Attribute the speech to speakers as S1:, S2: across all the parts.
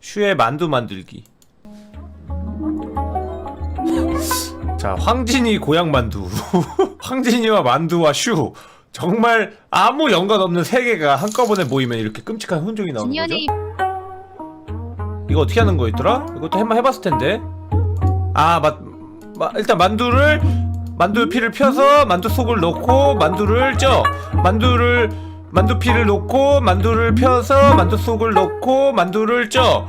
S1: 슈의 만두 만들기. 자, 황진이 고향 만두. 황진이와 만두와 슈. 정말 아무 연관 없는 세 개가 한꺼번에 모이면 이렇게 끔찍한 혼종이 나오는 거죠. 이거 어떻게 하는 거였더라? 이것도 한번 해봤을 텐데. 아, 맞, 마, 일단 만두를 만두 피를 펴서 만두 속을 넣고 만두를 쪄. 만두를 만두 피를 넣고 만두를 펴서 만두 속을 넣고 만두를 쪄.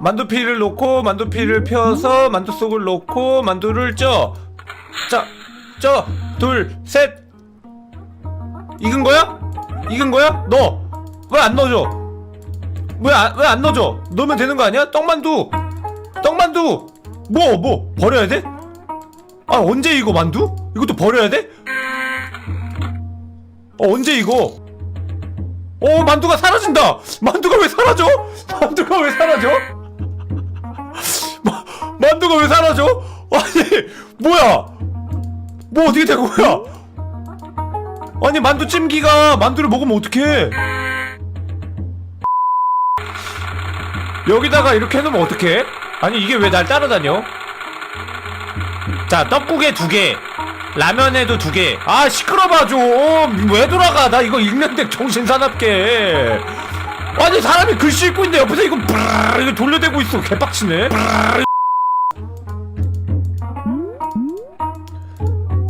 S1: 만두 피를 넣고 만두 피를 펴서 만두 속을 넣고 만두를 쪄. 짜, 쪄. 둘, 셋. 익은 거야? 익은 거야? 넣어. 왜 안 넣어줘? 왜안 넣어줘? 넣으면 되는 거 아니야? 떡만두 떡만두 뭐뭐 버려야 돼? 아 언제 이거 만두? 이것도 버려야 돼? 어 언제 이거? 어 만두가 사라진다 만두가 왜 사라져? 만두가 왜 사라져? 마, 만두가 왜 사라져? 아니 뭐야 뭐 어떻게 된 거야? 아니 만두 찜기가 만두를 먹으면 어떡해 여기다가 이렇게 해놓으면 어떡해? 아니 이게 왜 날 따라다녀? 자 떡국에 두개 라면에도 두 개 아 시끄러봐 좀 왜 돌아가? 나 이거 읽는데 정신사납게. 아니 사람이 글씨 읽고 있는데 옆에서 이거 브르르 이거 돌려대고 있어. 개빡치네.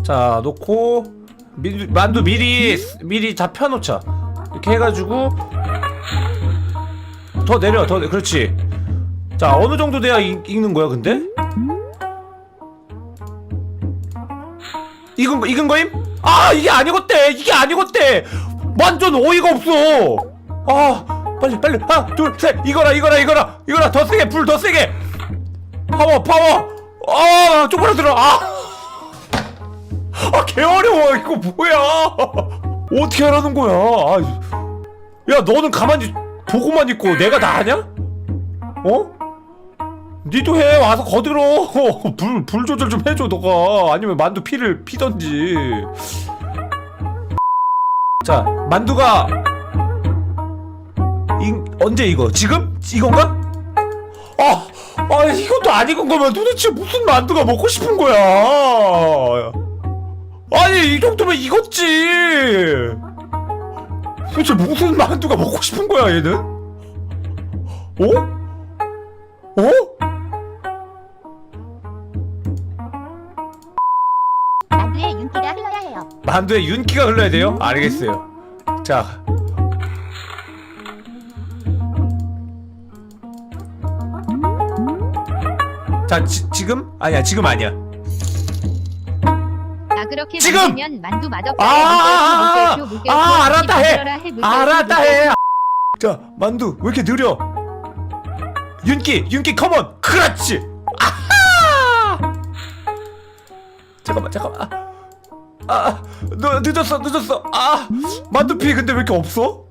S1: 자 놓고 미, 만두 미리 미리 다 펴놓자. 이렇게 해가지고 더 내려 더 내- 그렇지. 자 어느 정도 돼야 익, 익는 거야 근데 익은 거 익은 거임? 아 이게 아니겠대. 이게 아니겠대. 완전 어이가 없어. 아 빨리 빨리. 하나 둘셋. 이거라 이거라 이거라. 이거라. 더 세게 불 더 세게. 파워 파워. 아 쪼그라들어. 아. 아, 개 어려워. 이거 뭐야? 어떻게 하라는 거야? 아, 야, 너는 가만히 보고만 있고 내가 다 하냐? 어? 니도 해. 와서 거들어. 불, 불 조절 좀 해줘, 너가. 아니면 만두 피를 피던지. 자, 만두가 이, 언제 이거? 지금? 이건가? 아, 아, 이것도 안 익은 거면 도대체 무슨 만두가 먹고 싶은 거야? 아니 이 정도면 익었지 도대체 무슨 만두가 먹고 싶은 거야 얘는? 어? 어? 만두에 윤기가 흘러야 돼요? 알겠어요 자 자, 지, 지금? 아니야, 지금 아니야.
S2: 아 그렇게
S1: 지금!
S2: 만두 맛없다.
S1: 아, 아, 아, 아, 알았다 해. 알았다. 해. 자, 만두 왜 이렇게 느려? 윤기, 윤기 컴온. 그렇지. 아하! 잠깐만, 잠깐만. 아, 아, 너 늦었어, 늦었어. 아, 만두피 근데 왜 이렇게 없어?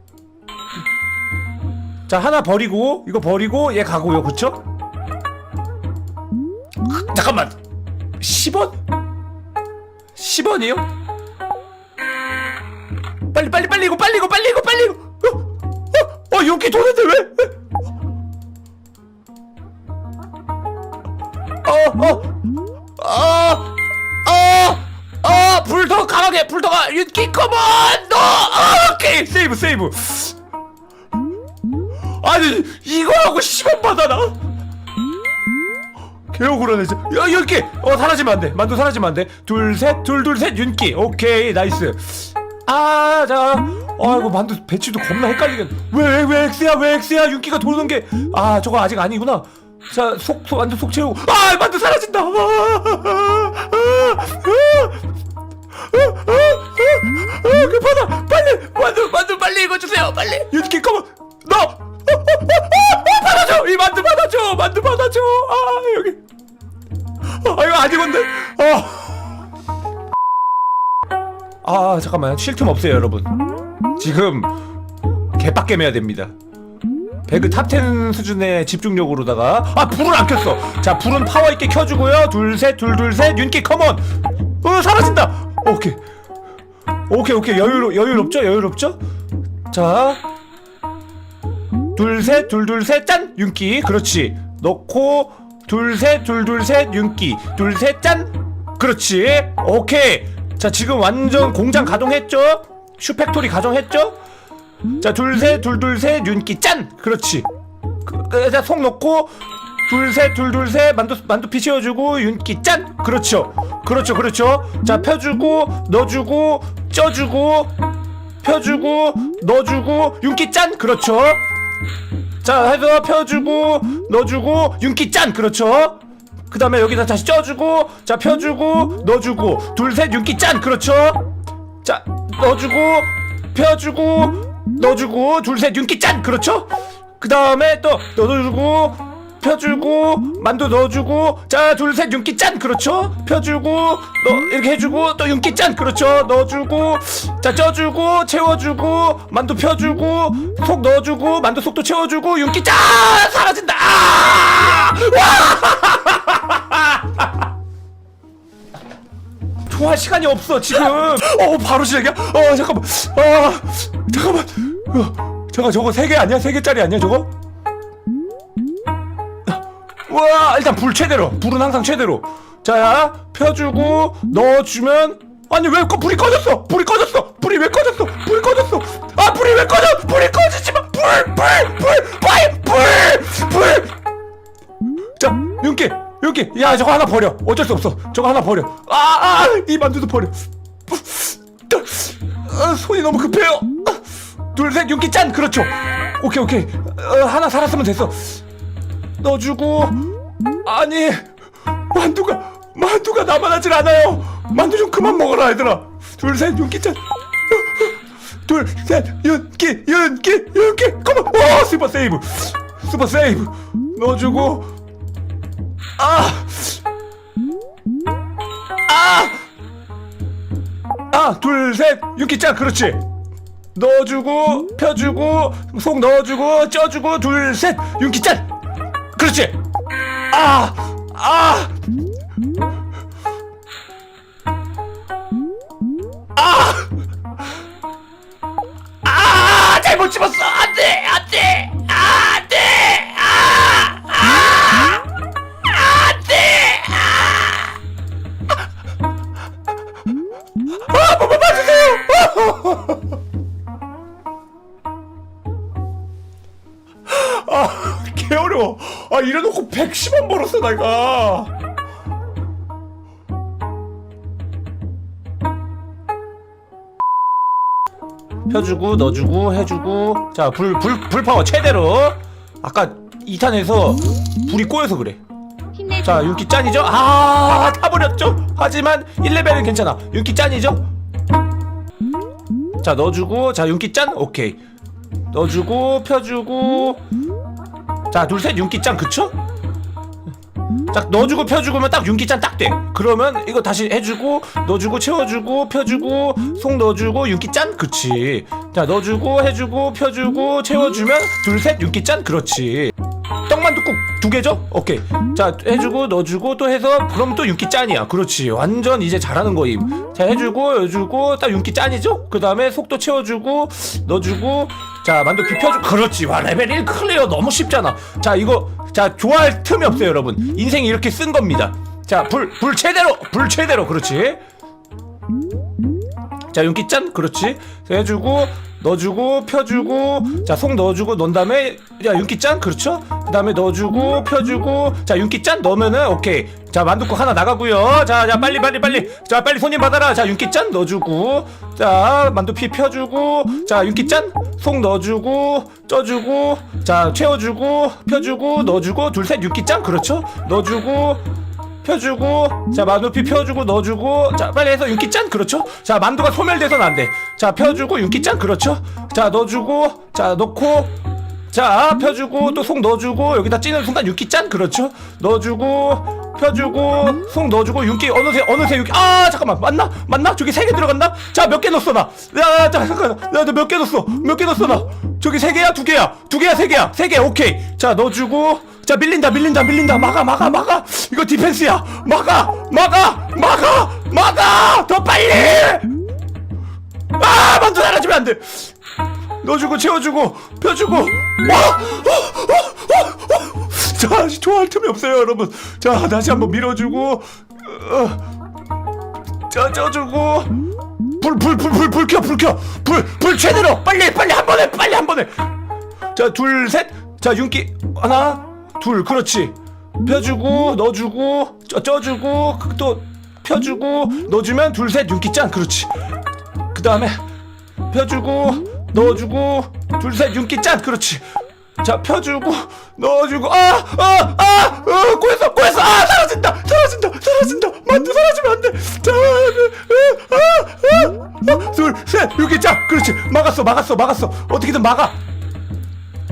S1: 자, 하나 버리고 이거 버리고 얘 가고요, 그쵸? 잠깐만. 10원? 10원이요? 빨리 빨리 빨리 이거 빨리 이거 빨리 이거 빨리 이거 어? 어? 어 윤기 도는데 왜? 왜? 어, 어 강하게 불더강 윤기 컴온 너! 어, 오케이! 세이브 세이브. 아니 이거 하고 10원 받아 나 개억울하네 진짜 야 윤기! 어 사라지면 안돼. 만두 사라지면 안돼. 둘셋둘 둘 셋 윤기. 오케이 나이스. 아자. 아이고 만두 배치도 겁나 헷갈리겠 왜왜 왜 X야 왜 X야? 윤기가 도는 게. 아 저거 아직 아니구나. 자 속 속 만두 속 채우고. 아 만두 사라진다. 아, 아, 아, 아, 아, 아, 급하다 빨리 만두 만두 빨리 읽어주세요 빨리 윤기 컴온 너 어, 어, 어, 어, 어, 받아줘 이 만두 받아줘 만두 받아줘 아 여기 아 이거 아니건데 아. 아 잠깐만 쉴 틈 없어요 여러분 지금 개빡겜해야 됩니다 배그 탑10 수준의 집중력으로다가 아 불을 안 켰어 자 불은 파워 있게 켜주고요 둘셋 둘둘셋 윤기 컴온 어 사라진다 오케이. 오케이 오케이. 여유로 여유롭죠? 여유롭죠? 자. 둘 셋 둘 둘 셋 짠! 윤기. 그렇지. 넣고 둘 셋 둘 둘 셋 윤기. 둘 셋 짠! 그렇지. 오케이. 자 지금 완전 공장 가동했죠? 슈팩토리 가동했죠? 자 둘 셋 둘 둘 셋 윤기 짠! 그렇지. 그, 그, 자, 속 넣고 둘셋 둘 둘 셋. 만두 만두피 채워주고 윤기 짠! 그렇죠. 그렇죠 그렇죠. 자 펴주고 넣어주고 쪄주고 펴주고 넣어주고 윤기 짠! 그렇죠. 자 해서 펴주고 넣어주고 윤기 짠! 그렇죠. 그 다음에 여기다 다시 쪄주고 자 펴주고 넣어주고 둘 셋 윤기 짠! 그렇죠. 자 넣어주고 펴주고 넣어주고 둘 셋 윤기 짠! 그렇죠. 그 다음에 또 넣어주고 펴주고 만두 넣어주고 자 둘 셋 윤기 짠! 그렇죠? 펴주고 넣 이렇게 해주고 또 윤기 짠! 그렇죠? 넣어주고 자 쪄주고 채워주고 만두 펴주고 속 넣어주고 만두 속도 채워주고 윤기 짠! 사라진다! 아! 좋아할 시간이 없어 지금. 어 바로 시작이야? 어 잠깐만. 아 잠깐만. 어, 잠깐 저거 세 개 아니야? 세 개짜리 아니야 저거 와 일단 불 최대로. 불은 항상 최대로. 자 펴주고 넣어주면 아니 왜 꺼- 불이 꺼졌어? 불이 꺼졌어. 불이 왜 꺼졌어? 불이 꺼졌어. 아 불이 왜 꺼져? 불이 꺼지지 마 불불불불불불. 자 윤기 윤기. 야 저거 하나 버려. 어쩔 수 없어. 저거 하나 버려. 아이 만두도 버려. 아, 손이 너무 급해요. 둘셋. 윤기 짠. 그렇죠. 오케이 오케이. 어, 하나 살았으면 됐어 넣어주고 아니 만두가 만두가 남아나질 않아요. 만두 좀 그만 먹어라 얘들아. 둘 셋 윤기 짠. 둘셋 윤기 윤기 윤기. 컴온 와 슈퍼 세이브. 슈퍼 세이브. 넣어주고. 아! 아! 아, 둘, 셋, 윤기짱, 그렇지. 넣어주고, 펴주고, 속 넣어주고, 쪄주고, 둘, 셋, 윤기짱! 그렇지! 아! 아! 아! 110원 벌었어, 내가. 펴주고, 넣어주고, 해주고. 자, 불, 불, 불파워 최대로. 아까 2탄에서 불이 꼬여서 그래. 자 윤기 짠이죠? 아 타버렸죠? 하지만 1레벨은 괜찮아 윤기 짠이죠? 자 넣어주고 자 윤기 짠 오케이 넣어주고 펴주고 자 둘 셋 윤기 짠 그쵸? 자 넣어주고 펴주고면 딱 윤기 짠 딱 돼 그러면 이거 다시 해주고 넣어주고 채워주고 펴주고 속 넣어주고 윤기 짠 그치 자 넣어주고 해주고 펴주고 채워주면 둘셋 윤기 짠 그렇지 떡만둣국 두 개죠? 오케이. 자, 해주고 넣어주고 또 해서 그럼 또 윤기 짠이야. 그렇지. 완전 이제 잘하는 거임. 자, 해주고 해주고 딱 윤기 짠이죠? 그 다음에 속도 채워주고 넣어주고 자 만두 비펴주고 그렇지. 와 레벨 1 클리어 너무 쉽잖아. 자 이거 자 좋아할 틈이 없어요, 여러분. 인생이 이렇게 쓴 겁니다. 자, 불 불 최대로 불 최대로 그렇지. 자 윤기 짠 그렇지 해주고 넣어주고 펴주고 자 속 넣어주고 넣은 다음에 야 윤기 짠? 그렇죠? 그 다음에 넣어주고 펴주고 자 윤기 짠 넣으면은 오케이. 자 만두국 하나 나가고요. 자 자 빨리 빨리 빨리. 자 빨리 손님 받아라. 자 윤기 짠 넣어주고 자 만두피 펴주고 자 윤기 짠 속 넣어주고 쪄주고 자 채워주고 펴주고 넣어주고 둘 셋 윤기 짠? 그렇죠? 넣어주고 펴주고 자 만두피 펴주고 넣어주고 자 빨리 해서 윤기 짠 그렇죠? 자 만두가 소멸돼서는 안돼자 펴주고 윤기 짠 그렇죠? 자 넣어주고 자 넣고 자 펴주고 또 속 넣어주고 여기다 찌는 순간 윤기 짠 그렇죠? 넣어주고 펴주고 속 넣어주고 윤기 어느새 어느새 윤기 아 잠깐만 맞나? 맞나? 저기 세 개 들어갔나 자 몇 개 넣었어 나야 잠깐 나몇 개 넣었어? 몇 개 넣었어 나 저기 세 개야? 두 개야? 두 개야 세 개야? 세 개 오케이. 자 넣어주고. 자 밀린다 밀린다 밀린다. 막아 막아 막아. 이거 디펜스야. 막아 막아 막아 막아! 더 빨리! 아 만두 날아주면 안돼. 넣어주고 채워주고 펴주고. 와! 어, 어, 어, 좋아할 틈이 없어요 여러분. 자 다시 한번 밀어주고. 어. 자 쪄주고 불 불 불 불 불 켜 불 켜. 불 불 최대로. 빨리 빨리 한 번에 빨리 한 번에. 자둘 셋. 자 윤기. 하나 둘. 그렇지. 펴주고 넣어주고 쪄 쪄주고 또 펴주고 넣어주면 둘 셋 윤기 짠 그렇지. 그 다음에 펴주고 넣어주고 둘 셋 윤기 짠 그렇지. 자 펴주고 넣어주고. 아아아 어, 꼬였어 꼬였어. 아 사라진다 사라진다 사라진다 막았어 막았어 막았어 어떻게든 막아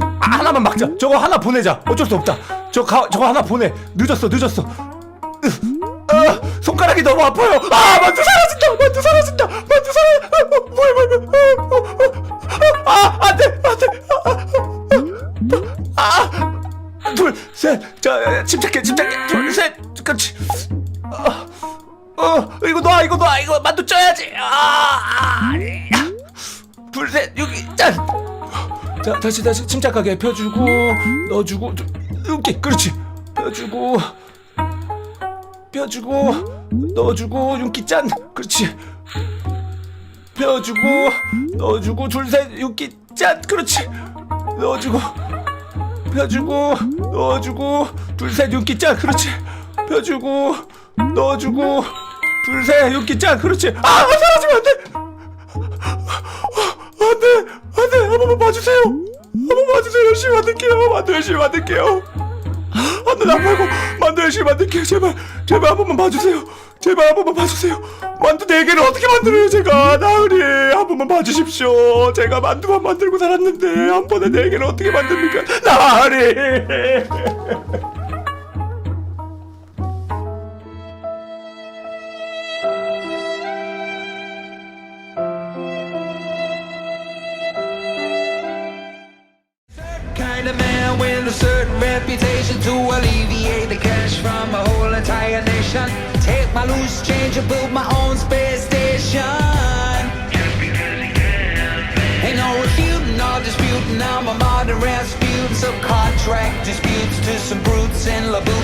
S1: 아, 하나만 막자 저거 하나 보내자 어쩔 수 없다 저 가, 저거 하나 보내 늦었어 늦었어 아, 손가락이 너무 아파요. 아, 만두 사라진다. 만두 사라진다. 만두 사라. 아, 어, 뭐야, 뭐야, 뭐야. 어, 어, 어. 아, 안 돼, 안 돼. 아, 아, 아. 침착해, 침착해. 둘, 셋. 그렇지. 어, 어, 이거 놔, 이거 놔, 이거 만두 쪄야지. 아, 아. 둘, 셋. 여기 짠. 자, 다시, 다시 침착하게 펴주고, 넣어주고, 둘, 이렇게, 그렇지. 펴주고. 펴주고 넣어주고 윤기 짠 그렇지 펴주고 넣어주고 둘 셋 윤기 짠 그렇지 넣어주고 펴주고 넣어주고 둘 셋 윤기 짠 그렇지 펴주고 넣어주고 둘 셋 윤기 짠 그렇지 아 사라지면 안 돼 한 번만 봐주세요. 한 번만 봐주세요. 열심히 만들게요. 만두 열심히 만들게요. 안돼 나 말고 만두 열심히 만들게요. 제발 제발 한 번만 봐주세요. 제발 한 번만 봐주세요. 만두 네 개를 어떻게 만들어요 제가? 나으리 한 번만 봐주십시오. 제가 만두만 만들고 살았는데 한 번에 네 개를 어떻게 만듭니까? 나으리
S3: a certain reputation to alleviate the cash from a whole entire nation. Take my loose change and build my own space station. Ain't no refuting or disputing. I'm a modern Rasputin. Subcontract disputes to some brutes in Labutin.